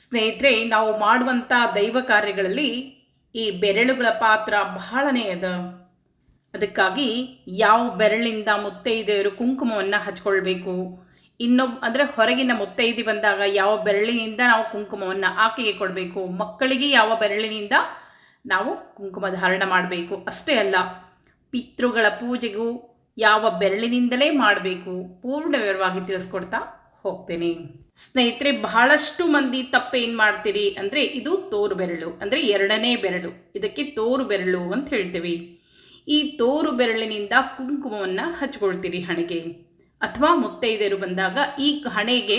ಸ್ನೇಹಿತರೆ, ನಾವು ಮಾಡುವಂಥ ದೈವ ಕಾರ್ಯಗಳಲ್ಲಿ ಈ ಬೆರಳುಗಳ ಪಾತ್ರ ಬಹಳನೇ ಅದ. ಅದಕ್ಕಾಗಿ ಯಾವ ಬೆರಳಿಂದ ಮುತ್ತೈದೆಯವರು ಕುಂಕುಮವನ್ನು ಹಚ್ಕೊಳ್ಬೇಕು. ಇನ್ನೊಬ್ ಅಂದರೆ ಹೊರಗಿನ ಮುತ್ತೈದಿ ಬಂದಾಗ ಯಾವ ಬೆರಳಿನಿಂದ ನಾವು ಕುಂಕುಮವನ್ನು ಆಕೆಗೆ ಕೊಡಬೇಕು, ಮಕ್ಕಳಿಗೆ ಯಾವ ಬೆರಳಿನಿಂದ ನಾವು ಕುಂಕುಮ ಧಾರಣ ಮಾಡಬೇಕು, ಅಷ್ಟೇ ಅಲ್ಲ, ಪಿತೃಗಳ ಪೂಜೆಗೂ ಯಾವ ಬೆರಳಿನಿಂದಲೇ ಮಾಡಬೇಕು ಪೂರ್ಣ ವಿವರವಾಗಿ ತಿಳಿಸ್ಕೊಡ್ತಾ ಹೋಗ್ತೇನೆ. ಸ್ನೇಹಿತರೆ, ಬಹಳಷ್ಟು ಮಂದಿ ತಪ್ಪೇನು ಮಾಡ್ತೀರಿ? ಅಂದರೆ ಇದು ತೋರು ಬೆರಳು ಅಂದರೆ ಎರಡನೇ ಬೆರಳು. ಇದಕ್ಕೆ ತೋರು ಬೆರಳು ಅಂತ ಹೇಳ್ತೀವಿ. ಈ ತೋರು ಬೆರಳಿನಿಂದ ಕುಂಕುಮವನ್ನು ಹಚ್ಕೊಳ್ತೀರಿ ಹಣೆಗೆ. ಅಥವಾ ಮುತ್ತೈದೆಯರು ಬಂದಾಗ ಈ ಹಣೆಗೆ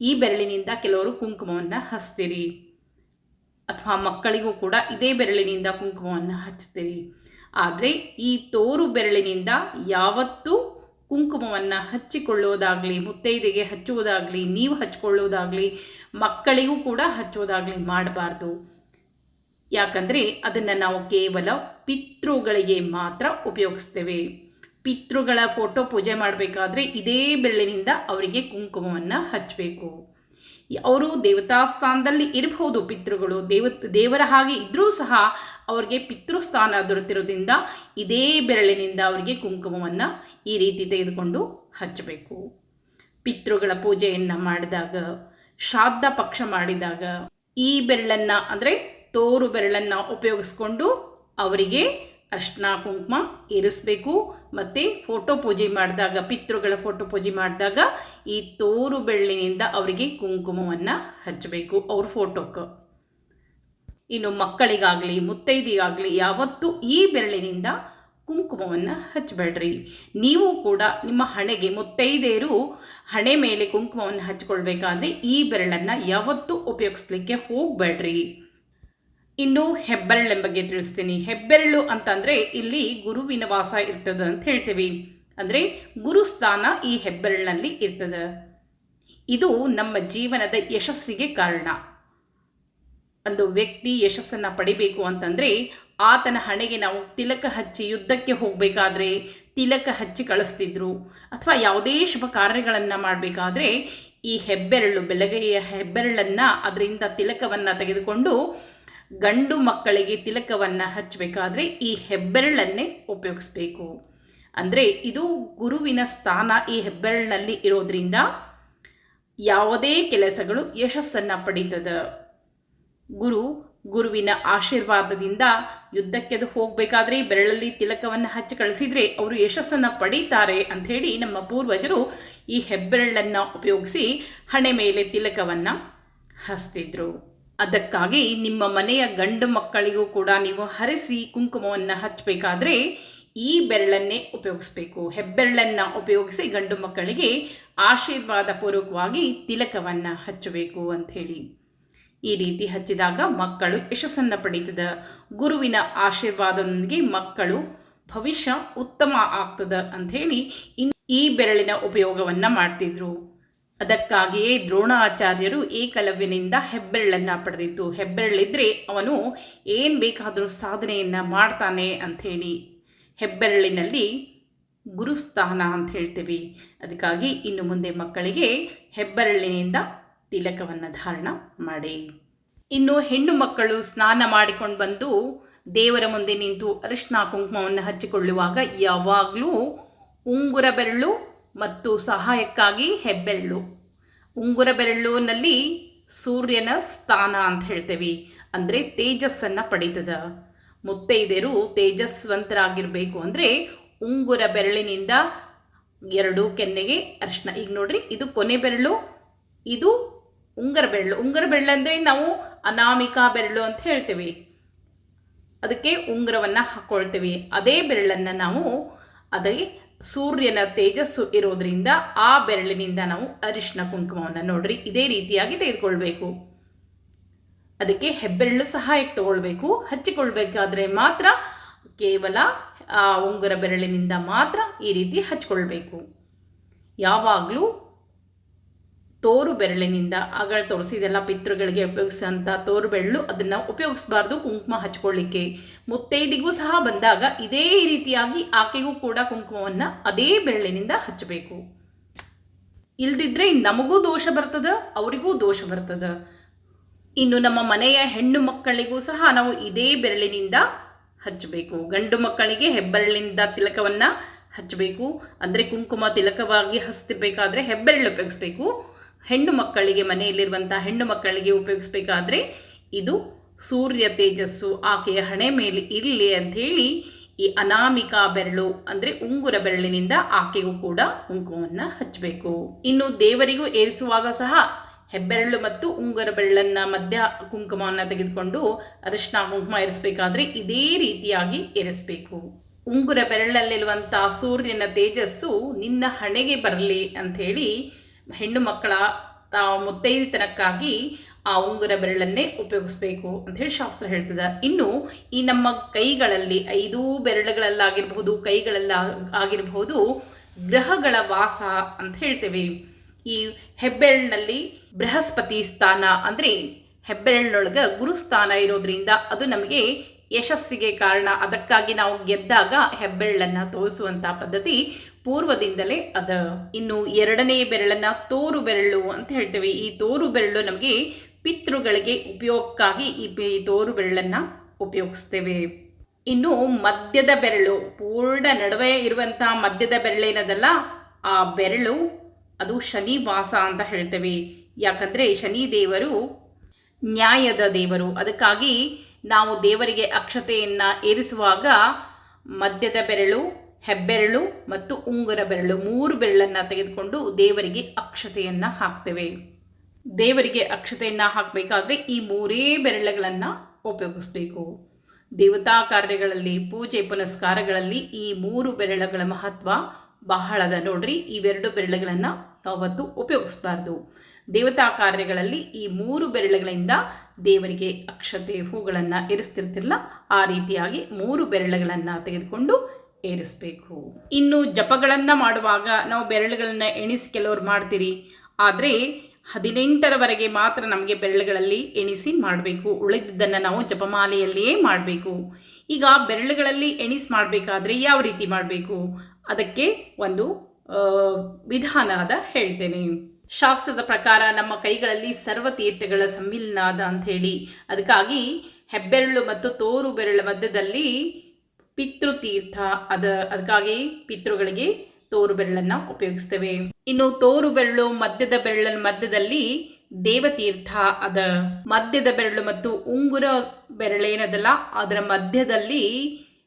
ಈ ಬೆರಳಿನಿಂದ ಕೆಲವರು ಕುಂಕುಮವನ್ನು ಹಚ್ತೀರಿ. ಅಥವಾ ಮಕ್ಕಳಿಗೂ ಕೂಡ ಇದೇ ಬೆರಳಿನಿಂದ ಕುಂಕುಮವನ್ನು ಹಚ್ತೀರಿ. ಆದರೆ ಈ ತೋರು ಬೆರಳಿನಿಂದ ಯಾವತ್ತೂ ಕುಂಕುಮವನ್ನು ಹಚ್ಚಿಕೊಳ್ಳೋದಾಗಲಿ, ಮುತ್ತೈದೆಗೆ ಹಚ್ಚುವುದಾಗಲಿ, ನೀವು ಹಚ್ಕೊಳ್ಳೋದಾಗಲಿ, ಮಕ್ಕಳಿಗೂ ಕೂಡ ಹಚ್ಚೋದಾಗಲಿ ಮಾಡಬಾರ್ದು. ಯಾಕಂದರೆ ಅದನ್ನು ನಾವು ಕೇವಲ ಪಿತೃಗಳಿಗೆ ಮಾತ್ರ ಉಪಯೋಗಿಸ್ತೇವೆ. ಪಿತೃಗಳ ಫೋಟೋ ಪೂಜೆ ಮಾಡಬೇಕಾದ್ರೆ ಇದೇ ಬೆಳ್ಳಿನಿಂದ ಅವರಿಗೆ ಕುಂಕುಮವನ್ನು ಹಚ್ಚಬೇಕು ಅವರು ದೇವತಾ ಸ್ಥಾನದಲ್ಲಿ ಇರಬಹುದು, ಪಿತೃಗಳು. ದೇವ, ದೇವರ ಹಾಗೆ ಇದ್ದರೂ ಸಹ ಅವರಿಗೆ ಪಿತೃಸ್ಥಾನ ದೊರೆತಿರೋದ್ರಿಂದ ಇದೇ ಬೆರಳಿನಿಂದ ಅವರಿಗೆ ಕುಂಕುಮವನ್ನು ಈ ರೀತಿ ತೆಗೆದುಕೊಂಡು ಹಚ್ಚಬೇಕು. ಪಿತೃಗಳ ಪೂಜೆಯನ್ನು ಮಾಡಿದಾಗ, ಶ್ರಾದ್ದ ಪಕ್ಷ ಮಾಡಿದಾಗ ಈ ಬೆರಳನ್ನು, ಅಂದರೆ ತೋರು ಬೆರಳನ್ನು ಉಪಯೋಗಿಸ್ಕೊಂಡು ಅವರಿಗೆ ಅರ್ಶಿನ ಕುಂಕುಮ ಇರಿಸ್ಬೇಕು. ಮತ್ತು ಫೋಟೋ ಪೂಜೆ ಮಾಡಿದಾಗ, ಪಿತೃಗಳ ಫೋಟೋ ಪೂಜೆ ಮಾಡಿದಾಗ ಈ ತೋರು ಬೆಳ್ಳಿನಿಂದ ಅವರಿಗೆ ಕುಂಕುಮವನ್ನು ಹಚ್ಚಬೇಕು ಅವ್ರ ಫೋಟೋಕ್ಕೆ ಇನ್ನು ಮಕ್ಕಳಿಗಾಗಲಿ, ಮುತ್ತೈದಿಗಾಗಲಿ ಯಾವತ್ತೂ ಈ ಬೆರಳಿನಿಂದ ಕುಂಕುಮವನ್ನು ಹಚ್ಚಬೇಡ್ರಿ. ನೀವು ಕೂಡ ನಿಮ್ಮ ಹಣೆಗೆ, ಮುತ್ತೈದೆಯರು ಹಣೆ ಮೇಲೆ ಕುಂಕುಮವನ್ನು ಹಚ್ಕೊಳ್ಬೇಕಾದ್ರೆ ಈ ಬೆರಳನ್ನು ಯಾವತ್ತೂ ಉಪಯೋಗಿಸ್ಲಿಕ್ಕೆ ಹೋಗಬೇಡ್ರಿ. ಇನ್ನು ಹೆಬ್ಬೆರಳಿನ ಬಗ್ಗೆ ತಿಳಿಸ್ತೀನಿ. ಹೆಬ್ಬೆರಳು ಅಂತಂದರೆ ಇಲ್ಲಿ ಗುರುವಿನ ವಾಸ ಇರ್ತದೆ ಅಂತ ಹೇಳ್ತೀವಿ. ಅಂದರೆ ಗುರುಸ್ಥಾನ ಈ ಹೆಬ್ಬೆರಳಿನಲ್ಲಿ ಇರ್ತದೆ. ಇದು ನಮ್ಮ ಜೀವನದ ಯಶಸ್ಸಿಗೆ ಕಾರಣ. ಒಂದು ವ್ಯಕ್ತಿ ಯಶಸ್ಸನ್ನು ಪಡಿಬೇಕು ಅಂತಂದರೆ ಆತನ ಹಣೆಗೆ ನಾವು ತಿಲಕ ಹಚ್ಚಿ ಯುದ್ಧಕ್ಕೆ ಹೋಗಬೇಕಾದ್ರೆ ತಿಲಕ ಹಚ್ಚಿ ಕಳಿಸ್ತಿದ್ರು. ಅಥವಾ ಯಾವುದೇ ಶುಭ ಕಾರ್ಯಗಳನ್ನು ಮಾಡಬೇಕಾದ್ರೆ ಈ ಹೆಬ್ಬೆರಳು, ಬೆಳಗೈಯ ಹೆಬ್ಬೆರಳನ್ನು ಅದರಿಂದ ತಿಲಕವನ್ನು ತೆಗೆದುಕೊಂಡು ಗಂಡು ಮಕ್ಕಳಿಗೆ ತಿಲಕವನ್ನು ಹಚ್ಚಬೇಕಾದ್ರೆ ಈ ಹೆಬ್ಬೆರಳನ್ನೇ ಉಪಯೋಗಿಸ್ಬೇಕು. ಅಂದರೆ ಇದು ಗುರುವಿನ ಸ್ಥಾನ ಈ ಹೆಬ್ಬೆರಳಿನಲ್ಲಿ ಇರೋದ್ರಿಂದ ಯಾವುದೇ ಕೆಲಸಗಳು ಯಶಸ್ಸನ್ನು ಪಡೀತದ. ಗುರು ಗುರುವಿನ ಆಶೀರ್ವಾದದಿಂದ ಯುದ್ಧಕ್ಕೆ ಅದು ಹೋಗಬೇಕಾದ್ರೆ ಬೆರಳಲ್ಲಿ ತಿಲಕವನ್ನು ಹಚ್ಚಿ ಕಳಿಸಿದರೆ ಅವರು ಯಶಸ್ಸನ್ನು ಪಡೀತಾರೆ ಅಂಥೇಳಿ ನಮ್ಮ ಪೂರ್ವಜರು ಈ ಹೆಬ್ಬೆರಳನ್ನು ಉಪಯೋಗಿಸಿ ಹಣೆ ಮೇಲೆ ತಿಲಕವನ್ನು ಹಚ್ತಿದ್ರು. ಅದಕ್ಕಾಗಿ ನಿಮ್ಮ ಮನೆಯ ಗಂಡು ಮಕ್ಕಳಿಗೂ ಕೂಡ ನೀವು ಹರಿಸಿ ಕುಂಕುಮವನ್ನು ಹಚ್ಚಬೇಕಾದ್ರೆ ಈ ಬೆರಳನ್ನೇ ಉಪಯೋಗಿಸ್ಬೇಕು. ಹೆಬ್ಬೆರಳನ್ನು ಉಪಯೋಗಿಸಿ ಗಂಡು ಮಕ್ಕಳಿಗೆ ಆಶೀರ್ವಾದ ಪೂರ್ವಕವಾಗಿ ತಿಲಕವನ್ನು ಹಚ್ಚಬೇಕು ಅಂಥೇಳಿ ಈ ರೀತಿ ಹಚ್ಚಿದಾಗ ಮಕ್ಕಳು ಯಶಸ್ಸನ್ನು ಪಡೀತದ. ಗುರುವಿನ ಆಶೀರ್ವಾದದೊಂದಿಗೆ ಮಕ್ಕಳು ಭವಿಷ್ಯ ಉತ್ತಮ ಆಗ್ತದ ಅಂಥೇಳಿ ಇನ್ ಈ ಬೆರಳಿನ ಉಪಯೋಗವನ್ನು ಮಾಡ್ತಿದ್ರು. ಅದಕ್ಕಾಗಿಯೇ ದ್ರೋಣಾಚಾರ್ಯರು ಏಕಲವ್ಯನಿಂದ ಹೆಬ್ಬೆರಳನ್ನು ಪಡೆದಿತ್ತು ಹೆಬ್ಬೆರಳಿದ್ರೆ ಅವನು ಏನು ಬೇಕಾದರೂ ಸಾಧನೆಯನ್ನು ಮಾಡ್ತಾನೆ ಅಂಥೇಳಿ. ಹೆಬ್ಬೆರಳಿನಲ್ಲಿ ಗುರುಸ್ಥಾನ ಅಂತ ಹೇಳ್ತೀವಿ. ಅದಕ್ಕಾಗಿ ಇನ್ನು ಮುಂದೆ ಮಕ್ಕಳಿಗೆ ಹೆಬ್ಬೆರಳಿನಿಂದ ತಿಲಕವನ್ನು ಧಾರಣ ಮಾಡಿ. ಇನ್ನು ಹೆಣ್ಣು ಮಕ್ಕಳು ಸ್ನಾನ ಮಾಡಿಕೊಂಡು ಬಂದು ದೇವರ ಮುಂದೆ ನಿಂತು ಅರಿಶಿನ ಕುಂಕುಮವನ್ನು ಹಚ್ಚಿಕೊಳ್ಳುವಾಗ ಯಾವಾಗಲೂ ಉಂಗುರ ಬೆರಳು ಮತ್ತು ಸಹಾಯಕ್ಕಾಗಿ ಹೆಬ್ಬೆರಳು. ಉಂಗುರ ಬೆರಳುನಲ್ಲಿ ಸೂರ್ಯನ ಸ್ಥಾನ ಅಂತ ಹೇಳ್ತೇವೆ. ಅಂದರೆ ತೇಜಸ್ಸನ್ನು ಪಡೀತದ. ಮುತ್ತೈದೆಯರು ತೇಜಸ್ವಂತರಾಗಿರಬೇಕು ಅಂದರೆ ಉಂಗುರ ಬೆರಳಿನಿಂದ ಎರಡು ಕೆನ್ನೆಗೆ ಅರ್ಶಿನ. ಈಗ ನೋಡ್ರಿ, ಇದು ಕೊನೆ ಬೆರಳು, ಇದು ಉಂಗರ ಬೆರಳು. ಉಂಗರ ಬೆರಳು ಅಂದರೆ ನಾವು ಅನಾಮಿಕಾ ಬೆರಳು ಅಂತ ಹೇಳ್ತೇವೆ. ಅದಕ್ಕೆ ಉಂಗುರವನ್ನು ಹಾಕ್ಕೊಳ್ತೇವೆ ಅದೇ ಬೆರಳನ್ನು ನಾವು ಅದೇ ಸೂರ್ಯನ ತೇಜಸ್ಸು ಇರೋದ್ರಿಂದ ಆ ಬೆರಳಿನಿಂದ ನಾವು ಅರಿಶಿನ ಕುಂಕುಮವನ್ನು ನೋಡ್ರಿ, ಇದೇ ರೀತಿಯಾಗಿ ತೆಗೆದುಕೊಳ್ಬೇಕು. ಅದಕ್ಕೆ ಹೆಬ್ಬೆರಳು ಸಹಾಯಕ್ಕೆ ತಗೊಳ್ಬೇಕು. ಹಚ್ಚಿಕೊಳ್ಬೇಕಾದ್ರೆ ಮಾತ್ರ ಕೇವಲ, ಆ ಉಂಗುರ ಬೆರಳಿನಿಂದ ಮಾತ್ರ ಈ ರೀತಿ ಹಚ್ಕೊಳ್ಬೇಕು. ಯಾವಾಗಲೂ ತೋರು ಬೆರಳಿನಿಂದ ಆಗಳ ತೋರಿಸಿದೆಲ್ಲ ಪಿತೃಗಳಿಗೆ ಉಪಯೋಗಿಸೋಂಥ ತೋರು ಬೆರಳು ಅದನ್ನು ಉಪಯೋಗಿಸಬಾರ್ದು, ಕುಂಕುಮ ಹಚ್ಕೊಳ್ಳಿಕ್ಕೆ. ಮುತ್ತೈದಿಗೂ ಸಹ ಬಂದಾಗ ಇದೇ ರೀತಿಯಾಗಿ ಆಕೆಗೂ ಕೂಡ ಕುಂಕುಮವನ್ನು ಅದೇ ಬೆರಳಿನಿಂದ ಹಚ್ಚಬೇಕು. ಇಲ್ದಿದ್ರೆ ನಮಗೂ ದೋಷ ಬರ್ತದ, ಅವರಿಗೂ ದೋಷ ಬರ್ತದ. ಇನ್ನು ನಮ್ಮ ಮನೆಯ ಹೆಣ್ಣು ಮಕ್ಕಳಿಗೂ ಸಹ ನಾವು ಇದೇ ಬೆರಳಿನಿಂದ ಹಚ್ಚಬೇಕು. ಗಂಡು ಮಕ್ಕಳಿಗೆ ಹೆಬ್ಬೆರಳಿನಿಂದ ತಿಲಕವನ್ನು ಹಚ್ಚಬೇಕು. ಅಂದರೆ ಕುಂಕುಮ ತಿಲಕವಾಗಿ ಹಚ್ತಿರ್ಬೇಕಾದ್ರೆ ಹೆಬ್ಬೆರಳು ಉಪಯೋಗಿಸ್ಬೇಕು. ಹೆಣ್ಣು ಮಕ್ಕಳಿಗೆ ಮನೆಯಲ್ಲಿರುವಂಥ ಹೆಣ್ಣು ಮಕ್ಕಳಿಗೆ ಉಪಯೋಗಿಸ್ಬೇಕಾದ್ರೆ ಇದು ಸೂರ್ಯ ತೇಜಸ್ಸು, ಆಕೆಯ ಹಣೆ ಮೇಲೆ ಇರಲಿ ಅಂಥೇಳಿ ಈ ಅನಾಮಿಕಾ ಬೆರಳು ಅಂದರೆ ಉಂಗುರ ಬೆರಳಿನಿಂದ ಆಕೆಗೂ ಕೂಡ ಕುಂಕುಮವನ್ನು ಹಚ್ಚಬೇಕು. ಇನ್ನು ದೇವರಿಗೂ ಏರಿಸುವಾಗ ಸಹ ಹೆಬ್ಬೆರಳು ಮತ್ತು ಉಂಗುರ ಬೆರಳನ್ನು ಮಧ್ಯ ಕುಂಕುಮವನ್ನು ತೆಗೆದುಕೊಂಡು ಅರಿಶಿನ ಕುಂಕುಮ ಏರಿಸಬೇಕಾದ್ರೆ ಇದೇ ರೀತಿಯಾಗಿ ಏರಿಸಬೇಕು. ಉಂಗುರ ಬೆರಳಲ್ಲಿರುವಂಥ ಸೂರ್ಯನ ತೇಜಸ್ಸು ನಿನ್ನ ಹಣೆಗೆ ಬರಲಿ ಅಂಥೇಳಿ ಹೆಣ್ಣು ಮಕ್ಕಳ ಮುತ್ತೈದಿತನಕ್ಕಾಗಿ ಆ ಉಂಗುರ ಬೆರಳನ್ನೇ ಉಪಯೋಗಿಸ್ಬೇಕು ಅಂಥೇಳಿ ಶಾಸ್ತ್ರ ಹೇಳ್ತದೆ. ಇನ್ನು ಈ ನಮ್ಮ ಕೈಗಳಲ್ಲಿ ಐದು ಬೆರಳುಗಳಲ್ಲಾಗಿರಬಹುದು ಕೈಗಳೆಲ್ಲ ಆಗಿರಬಹುದು ಗ್ರಹಗಳ ವಾಸ ಅಂತ ಹೇಳ್ತೇವೆ. ಈ ಹೆಬ್ಬೆರಳಿನಲ್ಲಿ ಬೃಹಸ್ಪತಿ ಸ್ಥಾನ ಅಂದರೆ ಹೆಬ್ಬೆರಳಿನೊಳಗೆ ಗುರುಸ್ಥಾನ ಇರೋದ್ರಿಂದ ಅದು ನಮಗೆ ಯಶಸ್ಸಿಗೆ ಕಾರಣ. ಅದಕ್ಕಾಗಿ ನಾವು ಗೆದ್ದಾಗ ಹೆಬ್ಬೆರಳನ್ನು ತೋರಿಸುವಂಥ ಪದ್ಧತಿ ಪೂರ್ವದಿಂದಲೇ ಅದ. ಇನ್ನು ಎರಡನೇ ಬೆರಳನ್ನು ತೋರು ಬೆರಳು ಅಂತ ಹೇಳ್ತೇವೆ. ಈ ತೋರು ಬೆರಳು ನಮಗೆ ಪಿತೃಗಳಿಗೆ ಉಪಯೋಗಕ್ಕಾಗಿ ಈ ತೋರು ಬೆರಳನ್ನು ಉಪಯೋಗಿಸ್ತೇವೆ. ಇನ್ನು ಮಧ್ಯದ ಬೆರಳು, ಪೂರ್ಣ ನಡುವೆ ಇರುವಂಥ ಮಧ್ಯದ ಬೆರಳೇನದಲ್ಲ ಆ ಬೆರಳು ಅದು ಶನಿ ವಾಸ ಅಂತ ಹೇಳ್ತೇವೆ. ಯಾಕಂದರೆ ಶನಿ ದೇವರು ನ್ಯಾಯದ ದೇವರು. ಅದಕ್ಕಾಗಿ ನಾವು ದೇವರಿಗೆ ಅಕ್ಷತೆಯನ್ನು ಏರಿಸುವಾಗ ಮಧ್ಯದ ಬೆರಳು, ಹೆಬ್ಬೆರಳು ಮತ್ತು ಉಂಗುರ ಬೆರಳು ಮೂರು ಬೆರಳನ್ನು ತೆಗೆದುಕೊಂಡು ದೇವರಿಗೆ ಅಕ್ಷತೆಯನ್ನು ಹಾಕ್ತೇವೆ. ದೇವರಿಗೆ ಅಕ್ಷತೆಯನ್ನು ಹಾಕಬೇಕಾದ್ರೆ ಈ ಮೂರೇ ಬೆರಳುಗಳನ್ನು ಉಪಯೋಗಿಸ್ಬೇಕು. ದೇವತಾ ಕಾರ್ಯಗಳಲ್ಲಿ, ಪೂಜೆ ಪುನಸ್ಕಾರಗಳಲ್ಲಿ ಈ ಮೂರು ಬೆರಳುಗಳ ಮಹತ್ವ ಬಹಳದ ನೋಡ್ರಿ. ಇವೆರಡು ಬೆರಳುಗಳನ್ನು ಯಾವತ್ತೂ ಉಪಯೋಗಿಸಬಾರ್ದು. ದೇವತಾ ಕಾರ್ಯಗಳಲ್ಲಿ ಈ ಮೂರು ಬೆರಳುಗಳಿಂದ ದೇವರಿಗೆ ಅಕ್ಷತೆ ಹೂಗಳನ್ನು ಏರಿಸ್ತಿರ್ತಿರಲ್ಲ ಆ ರೀತಿಯಾಗಿ ಮೂರು ಬೆರಳುಗಳನ್ನು ತೆಗೆದುಕೊಂಡು ಏರಿಸಬೇಕು. ಇನ್ನು ಜಪಗಳನ್ನು ಮಾಡುವಾಗ ನಾವು ಬೆರಳುಗಳನ್ನು ಎಣಿಸಿ ಕೆಲವರು ಮಾಡ್ತೀರಿ. ಆದರೆ ಹದಿನೆಂಟರವರೆಗೆ ಮಾತ್ರ ನಮಗೆ ಬೆರಳುಗಳಲ್ಲಿ ಎಣಿಸಿ ಮಾಡಬೇಕು. ಉಳಿದಿದ್ದನ್ನು ನಾವು ಜಪಮಾಲೆಯಲ್ಲಿಯೇ ಮಾಡಬೇಕು. ಈಗ ಬೆರಳುಗಳಲ್ಲಿ ಎಣಿಸಿ ಮಾಡಬೇಕಾದ್ರೆ ಯಾವ ರೀತಿ ಮಾಡಬೇಕು? ಅದಕ್ಕೆ ಒಂದು ಆ, ಅದ ಹೇಳ್ತೇನೆ. ಶಾಸ್ತ್ರದ ಪ್ರಕಾರ ನಮ್ಮ ಕೈಗಳಲ್ಲಿ ಸರ್ವತೀರ್ಥಗಳ ಅಂತ ಅಂಥೇಳಿ ಅದಕ್ಕಾಗಿ ಹೆಬ್ಬೆರಳು ಮತ್ತು ತೋರು ಬೆರಳ ಮಧ್ಯದಲ್ಲಿ ಪಿತೃತೀರ್ಥ ಅದ. ಅದಕ್ಕಾಗಿ ಪಿತೃಗಳಿಗೆ ತೋರು ಬೆರಳನ್ನು ಉಪಯೋಗಿಸ್ತೇವೆ. ಇನ್ನು ತೋರು ಬೆರಳು ಮಧ್ಯದ ಬೆರಳ ಮಧ್ಯದಲ್ಲಿ ದೇವತೀರ್ಥ ಅದ. ಮಧ್ಯದ ಬೆರಳು ಮತ್ತು ಉಂಗುರ ಬೆರಳೇನದಲ್ಲ ಅದರ ಮಧ್ಯದಲ್ಲಿ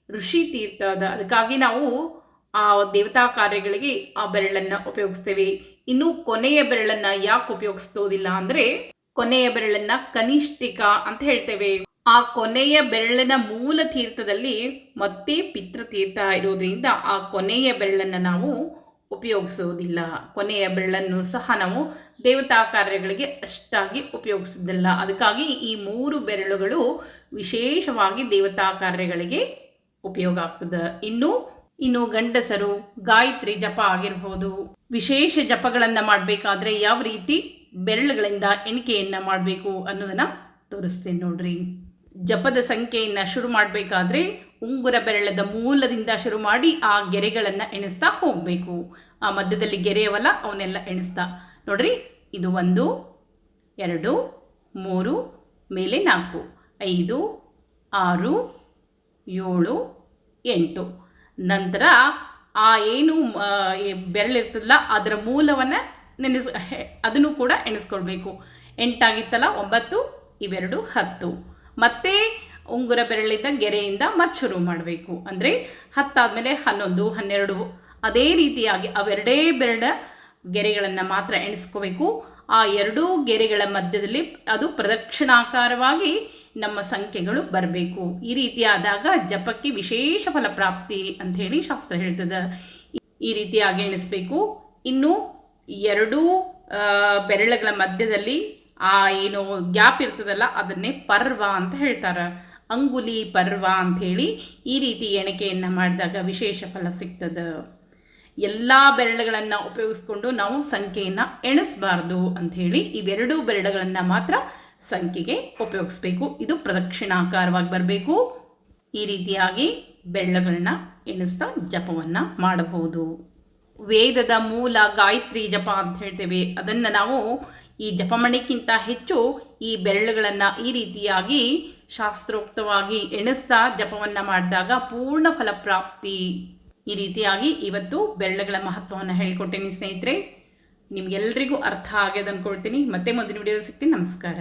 ಋಷಿ ತೀರ್ಥ ಅದ. ಅದಕ್ಕಾಗಿ ನಾವು ಆ ದೇವತಾ ಕಾರ್ಯಗಳಿಗೆ ಆ ಬೆರಳನ್ನು ಉಪಯೋಗಿಸ್ತೇವೆ. ಇನ್ನು ಕೊನೆಯ ಬೆರಳನ್ನು ಯಾಕೆ ಉಪಯೋಗಿಸ್ತೋದಿಲ್ಲ ಅಂದರೆ, ಕೊನೆಯ ಬೆರಳನ್ನ ಕನಿಷ್ಠಿಕ ಅಂತ ಹೇಳ್ತೇವೆ. ಆ ಕೊನೆಯ ಬೆರಳಿನ ಮೂಲ ತೀರ್ಥದಲ್ಲಿ ಮತ್ತೆ ಪಿತೃತೀರ್ಥ ಇರೋದ್ರಿಂದ ಆ ಕೊನೆಯ ಬೆರಳನ್ನು ನಾವು ಉಪಯೋಗಿಸೋದಿಲ್ಲ. ಕೊನೆಯ ಬೆರಳನ್ನು ಸಹ ನಾವು ದೇವತಾ ಕಾರ್ಯಗಳಿಗೆ ಅಷ್ಟಾಗಿ ಉಪಯೋಗಿಸೋದಿಲ್ಲ. ಅದಕ್ಕಾಗಿ ಈ ಮೂರು ಬೆರಳುಗಳು ವಿಶೇಷವಾಗಿ ದೇವತಾ ಕಾರ್ಯಗಳಿಗೆ ಉಪಯೋಗ ಆಗ್ತದೆ. ಇನ್ನು ಇನ್ನು ಗಂಡಸರು ಗಾಯತ್ರಿ ಜಪ ಆಗಿರಬಹುದು ವಿಶೇಷ ಜಪಗಳನ್ನು ಮಾಡಬೇಕಾದ್ರೆ ಯಾವ ರೀತಿ ಬೆರಳುಗಳಿಂದ ಎಣಿಕೆಯನ್ನು ಮಾಡಬೇಕು ಅನ್ನೋದನ್ನು ತೋರಿಸ್ತೇನೆ ನೋಡ್ರಿ. ಜಪದ ಸಂಖ್ಯೆಯನ್ನು ಶುರು ಮಾಡಬೇಕಾದ್ರೆ ಉಂಗುರ ಬೆರಳದ ಮೂಲದಿಂದ ಶುರು ಮಾಡಿ ಆ ಗೆರೆಗಳನ್ನು ಎಣಿಸ್ತಾ ಹೋಗಬೇಕು. ಆ ಮಧ್ಯದಲ್ಲಿ ಗೆರೆಯವಲ್ಲ, ಅವನ್ನೆಲ್ಲ ಎಣಿಸ್ತಾ. ನೋಡ್ರಿ, ಇದು ಒಂದು, ಎರಡು, ಮೂರು, ಮೇಲೆ ನಾಲ್ಕು, ಐದು, ಆರು, ಏಳು, ಎಂಟು. ನಂತರ ಆ ಏನು ಬೆರಳಿರ್ತದಲ್ಲ ಅದರ ಮೂಲವನ್ನು ನೆನೆಸ್ ಅದನ್ನು ಕೂಡ ಎಣಿಸ್ಕೊಳ್ಬೇಕು. ಎಂಟಾಗಿತ್ತಲ್ಲ, ಒಂಬತ್ತು, ಇವೆರಡು, ಹತ್ತು. ಮತ್ತೆ ಉಂಗುರ ಬೆರಳಿದ್ದ ಗೆರೆಯಿಂದ ಮತ್ತೆ ಶುರು ಮಾಡಬೇಕು. ಅಂದರೆ ಹತ್ತಾದಮೇಲೆ ಹನ್ನೊಂದು, ಹನ್ನೆರಡು, ಅದೇ ರೀತಿಯಾಗಿ ಅವೆರಡೇ ಬೆರಳ ಗೆರೆಗಳನ್ನು ಮಾತ್ರ ಎಣಿಸ್ಕೋಬೇಕು. ಆ ಎರಡೂ ಗೆರೆಗಳ ಮಧ್ಯದಲ್ಲಿ ಅದು ಪ್ರದಕ್ಷಿಣಾಕಾರವಾಗಿ ನಮ್ಮ ಸಂಖ್ಯೆಗಳು ಬರಬೇಕು. ಈ ರೀತಿಯಾದಾಗ ಜಪಕ್ಕೆ ವಿಶೇಷ ಫಲಪ್ರಾಪ್ತಿ ಅಂತ ಹೇಳಿ ಶಾಸ್ತ್ರ ಹೇಳ್ತದೆ. ಈ ರೀತಿಯಾಗಿ ಎಣಿಸ್ಬೇಕು. ಇನ್ನು ಎರಡೂ ಬೆರಳುಗಳ ಮಧ್ಯದಲ್ಲಿ, ಆ, ಏನು ಗ್ಯಾಪ್ ಇರ್ತದಲ್ಲ, ಅದನ್ನೇ ಪರ್ವ ಅಂತ ಹೇಳ್ತಾರೆ. ಅಂಗುಲಿ ಪರ್ವ ಅಂಥೇಳಿ ಈ ರೀತಿ ಎಣಿಕೆಯನ್ನು ಮಾಡಿದಾಗ ವಿಶೇಷ ಫಲ ಸಿಗ್ತದೆ. ಎಲ್ಲ ಬೆರಳುಗಳನ್ನು ಉಪಯೋಗಿಸ್ಕೊಂಡು ನಾವು ಸಂಖ್ಯೆಯನ್ನು ಅಂತ ಅಂಥೇಳಿ ಇವೆರಡೂ ಬೆರಳುಗಳನ್ನು ಮಾತ್ರ ಸಂಖ್ಯೆಗೆ ಉಪಯೋಗಿಸ್ಬೇಕು. ಇದು ಪ್ರದಕ್ಷಿಣಾಕಾರವಾಗಿ ಬರಬೇಕು. ಈ ರೀತಿಯಾಗಿ ಬೆಳ್ಳಗಳನ್ನು ಎಣಿಸ್ತಾ ಜಪವನ್ನು ಮಾಡಬಹುದು. ವೇದದ ಮೂಲ ಗಾಯತ್ರಿ ಜಪ ಅಂತ ಹೇಳ್ತೇವೆ. ಅದನ್ನು ನಾವು ಈ ಜಪಮಣಿಕ್ಕಿಂತ ಹೆಚ್ಚು ಈ ಬೆರಳುಗಳನ್ನು ಈ ರೀತಿಯಾಗಿ ಶಾಸ್ತ್ರೋಕ್ತವಾಗಿ ಎಣಿಸ್ತಾ ಜಪವನ್ನು ಮಾಡಿದಾಗ ಪೂರ್ಣ ಫಲಪ್ರಾಪ್ತಿ. ಈ ರೀತಿಯಾಗಿ ಇವತ್ತು ಬೆರಳುಗಳ ಮಹತ್ವವನ್ನು ಹೇಳಿಕೊಟ್ಟೇನೆ ಸ್ನೇಹಿತರೆ. ನಿಮ್ಗೆಲ್ರಿಗೂ ಅರ್ಥ ಆಗ್ಯದ ಅಂದ್ಕೊಳ್ತೀನಿ ಮತ್ತೆ ಮುಂದಿನ ವಿಡಿಯೋದಲ್ಲಿ ಸಿಗ್ತೀನಿ. ನಮಸ್ಕಾರ.